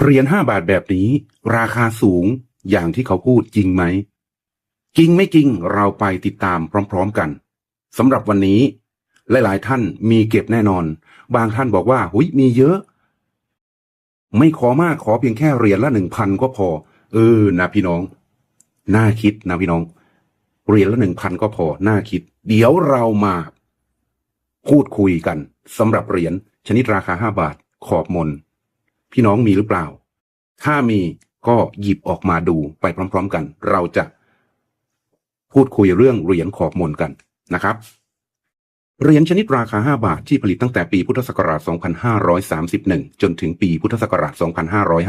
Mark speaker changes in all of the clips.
Speaker 1: เหรียญห้าบาทแบบนี้ ราคาสูงอย่างที่เขาพูดจริงไหมจริงไม่จริงเราไปติดตามพร้อม ๆกันสำหรับวันนี้ หลายๆ ท่านมีเก็บแน่นอน บางท่านบอกว่าหุยมีเยอะ ไม่ขอมากขอเพียงแค่เหรียญละหนึ่งพันก็พอ เออนะพี่น้องน่าคิดนะพี่น้องเหรียญละหนึ่งพันก็พอน่าคิด เดี๋ยวเรามาพูดคุยกันสำหรับเหรียญชนิดราคาห้าบาทขอบมน พี่น้องมีหรือเปล่า ถ้ามีก็หยิบออกมาดูไปพร้อม ๆ กัน เราจะพูดคุยเรื่องเหรียญขอบมนกันนะครับเหรียญชนิดราคา 5 บาทที่ผลิตตั้งแต่ปีพุทธศักราช 2531 จนถึงปีพุทธศักราช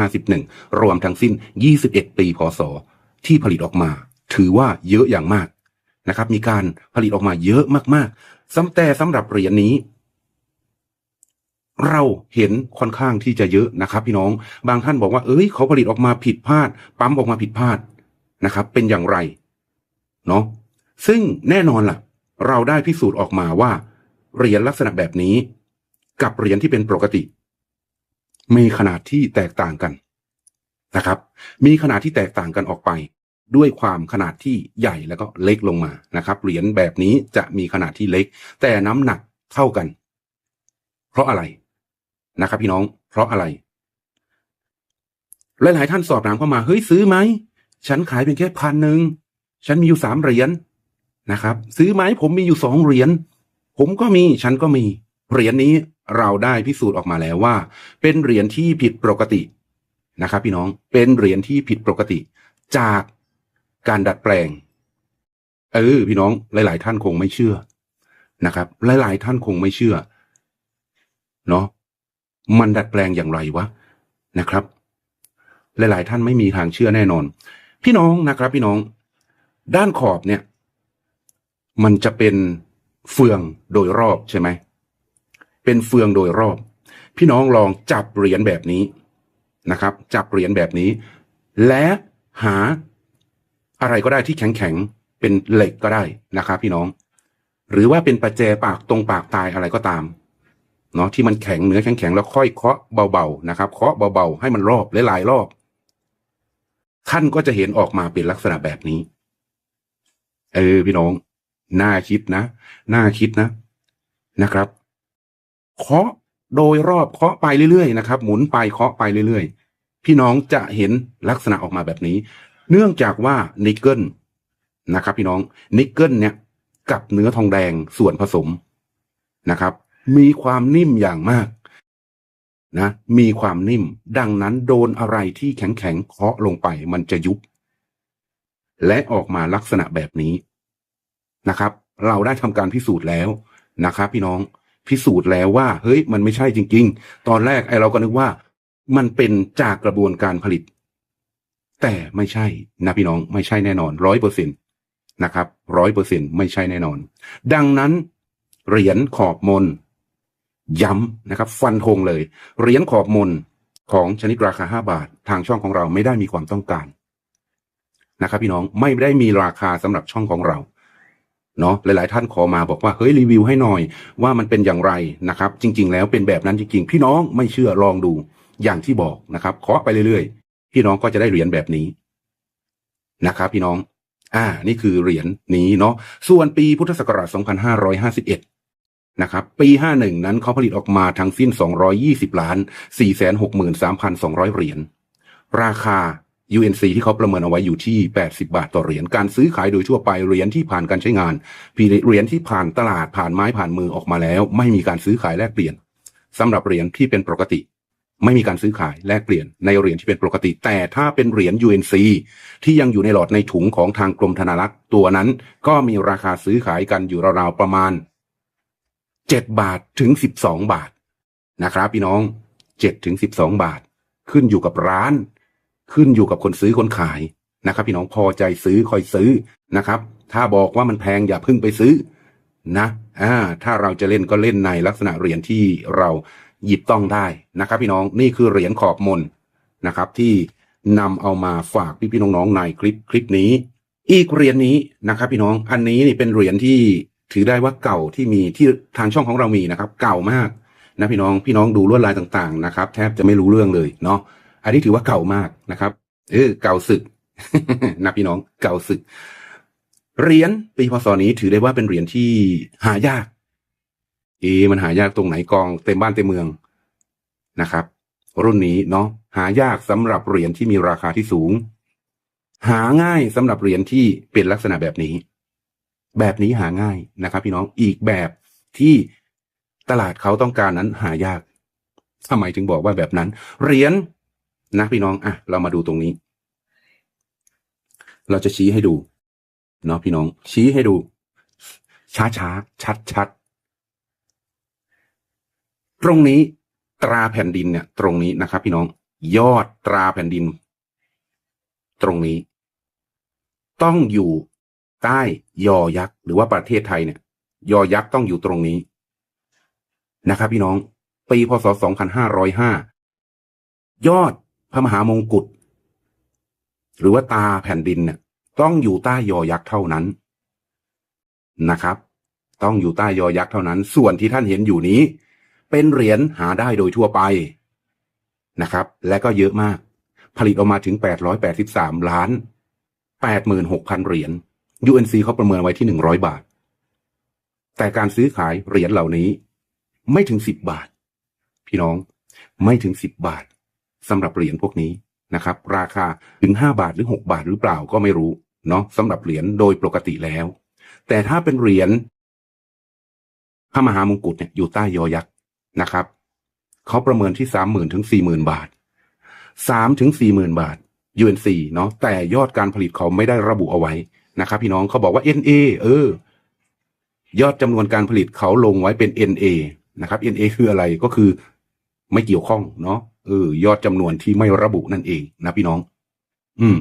Speaker 1: 2551 รวมทั้งสิ้น 21 ปีพศ ที่ผลิตออกมา ถือว่าเยอะอย่างมากนะครับ มีการผลิตออกมาเยอะมากๆซ้ำแต่สำหรับเหรียญนี้ เราเห็นค่อนข้างที่จะเยอะนะครับ พี่น้องบางท่านบอกว่า เอ้ยเขาผลิตออกมาผิดพลาด ปั๊มออกมาผิดพลาดนะครับ เป็นอย่างไรเนาะซึ่งแน่นอนล่ะ เราได้พิสูจน์ออกมาว่าเหรียญลักษณะแบบนี้ กับเหรียญที่เป็นปกติ มีขนาดที่แตกต่างกันนะครับ มีขนาดที่แตกต่างกันออกไป ด้วยความขนาดที่ใหญ่แล้วก็เล็กลงมานะครับ เหรียญแบบนี้จะมีขนาดที่เล็ก แต่น้ำหนักเท่ากัน เพราะอะไร นะครับ พี่น้องเพราะอะไรหลายๆท่านสอบถามเข้ามาเฮ้ยซื้อไหมฉันขายเพียงแค่พันหนึ่งฉันมีอยู่สามเหรียญนะครับ ซื้อไหมผมมีอยู่สองเหรียญผมก็มีฉันก็มีเหรียญนี้เราได้พิสูจน์ออกมาแล้วว่า เป็นเหรียญที่ผิดปกตินะครับ พี่น้องเป็นเหรียญที่ผิดปกติ จากการดัดแปลง เออ พี่น้องหลาย ๆ ท่านคงไม่เชื่อนะครับ หลาย ๆ ท่านคงไม่เชื่อเนาะ มันดัดแปลงอย่างไรวะนะครับ หลาย ๆ ท่านไม่มีทางเชื่อแน่นอน พี่น้องนะครับพี่น้อง ด้านขอบเนี่ย มันจะเป็นเฟืองโดยรอบใช่ไหมเป็นเฟืองโดยรอบ พี่น้องลองจับเหรียญแบบนี้นะครับ จับเหรียญแบบนี้ และหาอะไรก็ได้ที่แข็งแข็งๆเป็นเหล็กก็ได้นะครับ พี่น้อง หรือว่าเป็นประแจปากตรงปากตายอะไรก็ตาม เนาะที่มันแข็งเนื้อแข็งแข็งๆแล้วค่อยเคาะเบาๆนะครับ เคาะเบาๆให้มันรอบหลายๆรอบ ท่านก็จะเห็นออกมาเป็นลักษณะแบบนี้ เออพี่น้อง น่าคิดนะน่าคิดนะนะครับ เคาะโดยรอบเคาะไปเรื่อยๆนะครับ หมุนไปเคาะไปเรื่อยๆ พี่น้องจะเห็นลักษณะออกมาแบบนี้ เนื่องจากว่านิกเกิลนะครับ พี่น้องนิกเกิลเนี่ยกับเนื้อทองแดงส่วนผสมนะครับ มีความนิ่มอย่างมากนะมีความนิ่ม ดังนั้นโดนอะไรที่แข็งๆเคาะลงไปมันจะยุบ และออกมาลักษณะแบบนี้นะครับ เราได้ทำการพิสูจน์แล้วนะครับ พี่น้องพิสูจน์แล้วว่า เฮ้ย มันไม่ใช่จริง ๆ ตอนแรกไอ้เราก็นึกว่า มันเป็นจากกระบวนการผลิต แต่ไม่ใช่นะพี่น้องไม่ใช่แน่นอนร้อยเปอร์เซ็นตนะครับร้อยเปอร์เซ็นไม่ใช่แน่นอน ดังนั้นเหรียญขอบมน ย้ำนะครับ ฟันธงเลยเหรียญขอบมนของชนิดราคาห้าบาท ทางช่องของเราไม่ได้มีความต้องการนะครับพี่น้องไม่ได้มีราคาสำหรับช่องของเราเนาะหลาย ๆ ท่านขอมาบอกว่าเฮ้ยรีวิวให้หน่อยว่ามันเป็นอย่างไรนะครับ จริง ๆ แล้วเป็นแบบนั้นจริง ๆ พี่น้องไม่เชื่อลองดูอย่างที่บอกนะครับเคาะไปเรื่อย ๆ พี่น้องก็จะได้เหรียญแบบนี้นะครับพี่น้อง อ่า นี่คือเหรียญนี้เนาะส่วนปีพุทธศักราช 2551 นะครับปี 51 นั้นเขาผลิตออกมาทั้งสิ้น 220 ล้าน 463,200 เหรียญ ราคา UNC ที่เขาประเมินเอาไว้อยู่ที่ 80 บาทต่อเหรียญ การซื้อขายโดยทั่วไปเหรียญที่ผ่านการใช้งานเหรียญที่ผ่านตลาดผ่านไม้ผ่านมือออกมาแล้ว ไม่มีการซื้อขายแลกเปลี่ยนสำหรับเหรียญที่เป็นปกติ ไม่มีการซื้อขายแลกเปลี่ยนในเหรียญที่เป็นปกติ แต่ถ้าเป็นเหรียญ UNC ที่ยังอยู่ในหลอดในถุงของทางกรมธนารักษ์ตัวนั้น ก็มีราคาซื้อขายกันอยู่ราวๆประมาณ 7 บาทถึง 12 บาทนะครับพี่น้อง 7 ถึง 12 บาท ขึ้นอยู่กับร้าน ขึ้นอยู่กับคนซื้อคนขายนะครับ พี่น้องพอใจซื้อคอยซื้อนะครับ ถ้าบอกว่ามันแพงอย่าพิ่งไปซื้อนะอ่าถ้าเราจะเล่นก็เล่นในลักษณะเหรียญที่เราหยิบต้องได้นะครับ พี่น้องนี่คือเหรียญขอบมนนะครับ ที่นำเอามาฝากพี่พี่น้องๆในคลิปคลิปนี้ อีกเหรียญนี้นะครับ พี่น้องอันนี้นี่เป็นเหรียญที่ ถือได้ว่าเก่าที่มีที่ทางช่องของเรามีนะครับ เก่ามากนะพี่น้องพี่น้องดูลวดลายต่างๆนะครับ แทบจะไม่รู้เรื่องเลยเนาะอันนี้ถือว่าเก่ามากนะครับเออเก่าศึกนะพี่น้องเก่าศึกเหรียญปีพศนี้ถือได้ว่าเป็นเหรียญที่หายากเอะมันหายากตรงไหนกองเต็มบ้านเต็มเมืองนะครับ รุ่นนี้เนาะหายากสำหรับเหรียญที่มีราคาที่สูง หาง่ายสำหรับเหรียญที่เป็นลักษณะแบบนี้ แบบนี้หาง่ายนะครับ พี่น้องอีกแบบที่ตลาดเขาต้องการนั้นหายากทำไมถึงบอกว่าแบบนั้น เหรียญนะพี่น้องอะเรามาดูตรงนี้ เราจะชี้ให้ดูเนาะพี่น้อง ชี้ให้ดู ช้าช้าชัดชัดตรงนี้ตราแผ่นดินเนี่ย ตรงนี้นะครับ พี่น้อง ยอดตราแผ่นดิน ตรงนี้ ต้องอยู่ ใต้ยอยักษ์หรือว่าประเทศไทยเนี่ย ยอยักษ์ต้องอยู่ตรงนี้นะครับพี่น้อง ปีพศ 2505 ยอดพระมหามงกุฎหรือว่าตาแผ่นดินเนี่ยต้องอยู่ใต้ยอยักษ์เท่านั้นนะครับ ต้องอยู่ใต้ยอยักษ์เท่านั้น ส่วนที่ท่านเห็นอยู่นี้ เป็นเหรียญหาได้โดยทั่วไปนะครับ และก็เยอะมาก ผลิตออกมาถึง 883 ล้าน 86,000 เหรียญ UNC เขาประเมินไว้ที่100บาท แต่การซื้อขายเหรียญเหล่านี้ ไม่ถึง10บบาท พี่น้องไม่ถึง10บบาทสำหรับเหรียญพวกนี้นะครับ ราคาถึง5บาทหรือ6บาทหรือเปล่าก็ไม่รู้เนาะสำหรับเหรียญโดยปกติแล้ว แต่ถ้าเป็นเหรียญพระมหามงกุฎเนี่ยอยู่ใต้ยอยักษ์นะครับเขาประเมินที่สามหมื่นถึงสี่หมื่นบาทสามถึงสี่หมื่นบาท UNC เนาะแต่ยอดการผลิตเขาไม่ได้ระบุเอาไว้ นะครับพี่น้องเขาบอกว่า NA เออ ยอดจำนวนการผลิตเขาลงไว้เป็น NA นะครับ NA คืออะไรก็คือไม่เกี่ยวข้องเนาะเออยอดจำนวนที่ไม่ระบุนั่นเองนะพี่น้อง อืม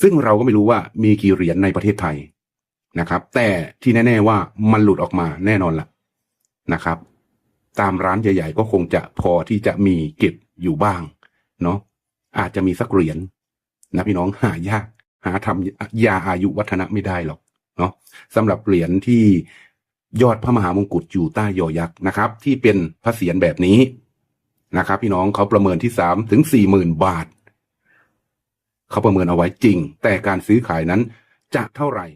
Speaker 1: ซึ่งเราก็ไม่รู้ว่ามีกี่เหรียญในประเทศไทยนะครับ แต่ที่แน่ ๆ ว่ามันหลุดออกมาแน่นอนละ่ะนะครับ ตามร้านใหญ่ ๆ ก็คงจะพอที่จะมีเก็บอยู่บ้าง เนาะอาจจะมีสักเหรียญนะพี่น้องหายาก หาทำยาอายุวัฒนะไม่ได้หรอกเนาะสำหรับเหรียญที่ยอดพระมหามงกุฎอยู่ใต้ยอยักษ์นะครับ ที่เป็นพระเศียรแบบนี้นะครับ พี่น้องเขาประเมินที่สามถึงสี่หมื่นบาท เขาประเมินเอาไว้จริง แต่การซื้อขายนั้นจะเท่าไหร่